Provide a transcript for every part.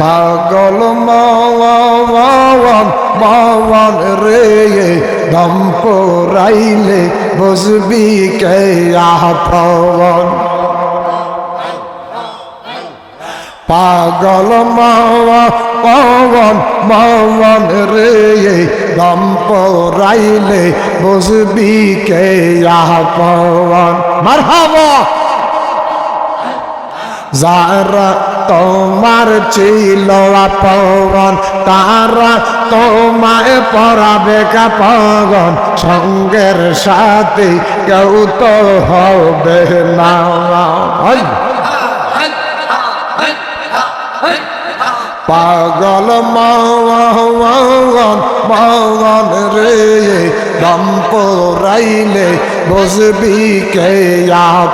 পাগল মাওয়ান মাওয়ান রে দম পোরাইলে বুঝবি কে আহ্বান পাগল মাওয়া পবন মাওয়ান রে দম পোরাইলে বুঝবি কে আহ্বান মারহাবা! যারা তোমার ছিল পবন তারা তোমায় পরাবে কাপগন সঙ্গের সাথে কেউ তো হবে না। পাগল মাওয়ান মাওয়ান রে দম পোরাইলে বসবি কে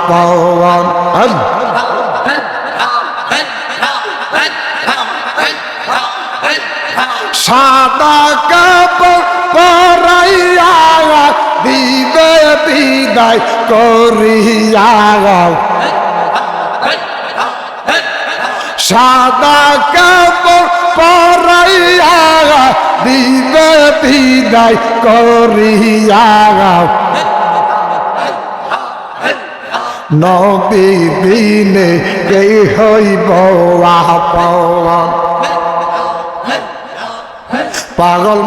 পাওয়ান সাদা কাপড় পরাইয়া দিবে বিদায় করিয়া সাদা কাপড় পরাইয়া দিবে বিদায় করিয়া নবী দিনে কে হইব পাওয়া। পাগল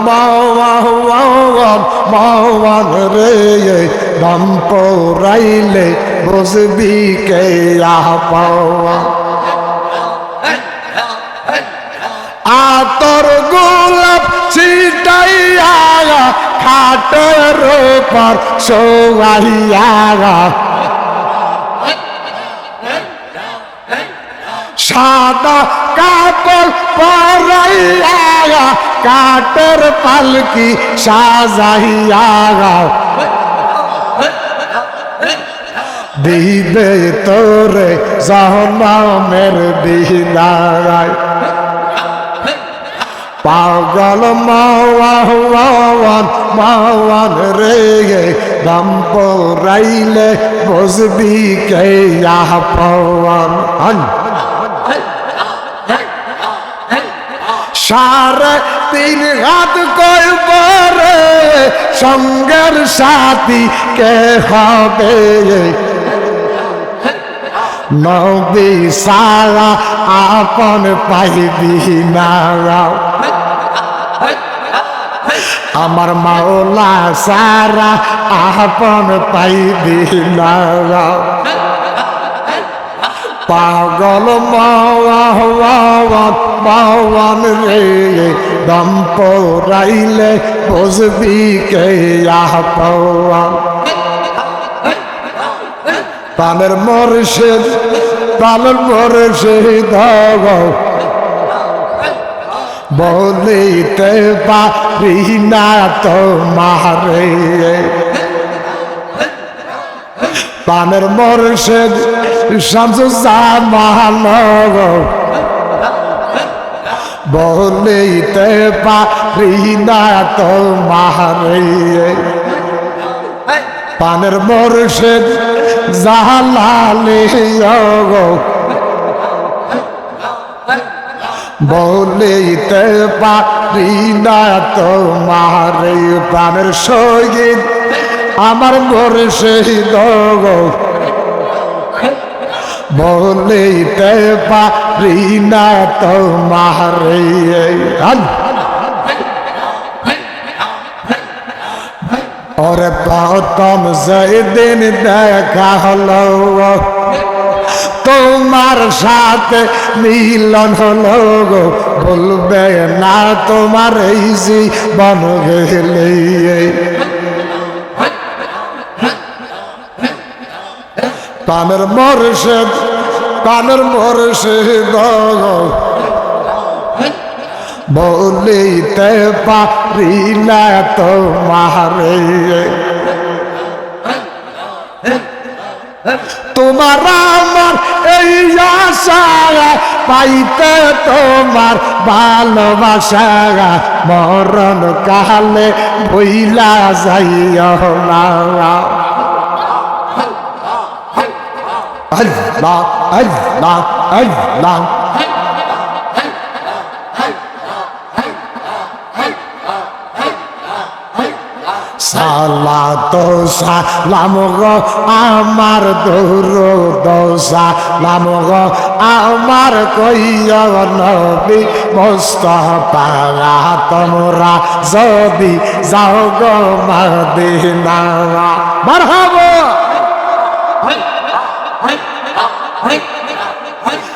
মাওয়ান রে দম পোরাইলে বসবি কে পাওয়া। আতর গোলাপ ছিটাইয়া খাটের পর সোয়াইয়া সাদা কাপড় পরাইয়া কাটের পালকি সাজাইয়া দিবে তোরে জাহনামের দিনারায়। পাগল মাওয়ান মাওয়ান রে দম পরাইলে বসবি কে পাওয়ান হন সাড়ে তিন হাত করব রে সঙ্গের সাথী কে হবে? নবী সারা আপন পাইবি না আমার মাওলা সারা আপন পাইবি না পাগল মাওয়ান রে দম পোরাইলে বুঝবি কে পাওয়ান প্রাণের মরশেদ প্রাণের মরশেদ বলিতে পারি না তোমারে। প্রাণের মরশেদ শামসুজ্জামান বলিতে পারি না তোমারে। পানের মরশেদ জাহালালে বলিতে পারি না তোমার। প্রাণের সংগীত আমার মরশেদ বলিতে পারি না তোমার। ওরে প্রথম যেদিন দেখা হলো, তোমার সাথে মিলন হলো গো। বলবে না তোমার এই জীবন গেলে। পানের মরশেদ পানের মরশেদ বলিতে পারি না তোমারে। তোমার আমার এই আশা পাইতে তোমার ভালোবাসা। মরণ কালে বইলা যাইও না। আল্লাহ আল্লাহ আল্লাহ। সালা দোষা লাম গো আমার দৌর দোষা লাম গো আমার কইয় নবী মস্ত পারা তোমরা যদি যাও গো মাদিনা মারহাবা!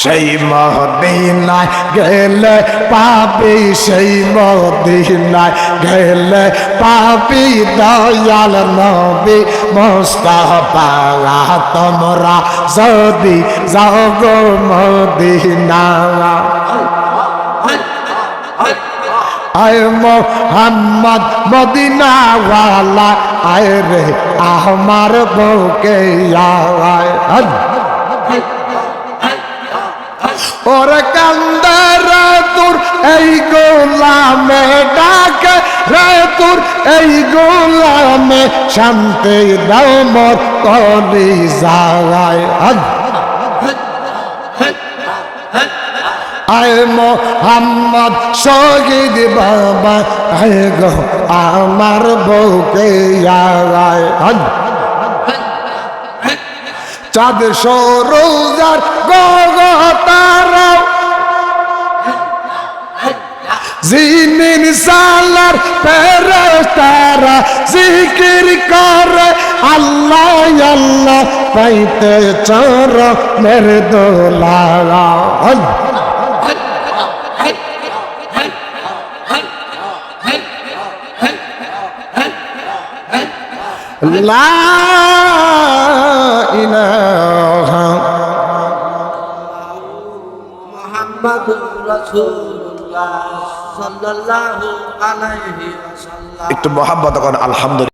সেই মদিনায় গেলে পাবি সেই মদিনায় গেলে পাবি দয়াল নবী মোস্তফা তোমরা যদি যাও মদিনা আয় মোহাম্মদ মদিনাওয়ালা, আয় রে আমার বউকে আয়। ওর কান্দার তোর এই গোলামে ডাকে রে তোর এই গোলামে শান্তি দাও মোর কলি যায় আয় মোহাম্মদ শহীদ বাবা, আয় গো আমার বউকে আয় চাঁদ সরোজার গগতারা জিনিন সালার ফেরেস্তারা জিকির করে আল্লাহ আল্লাহ পাইতে চর একটু মহাব্বত করেন আলহামদুলিল্লাহ।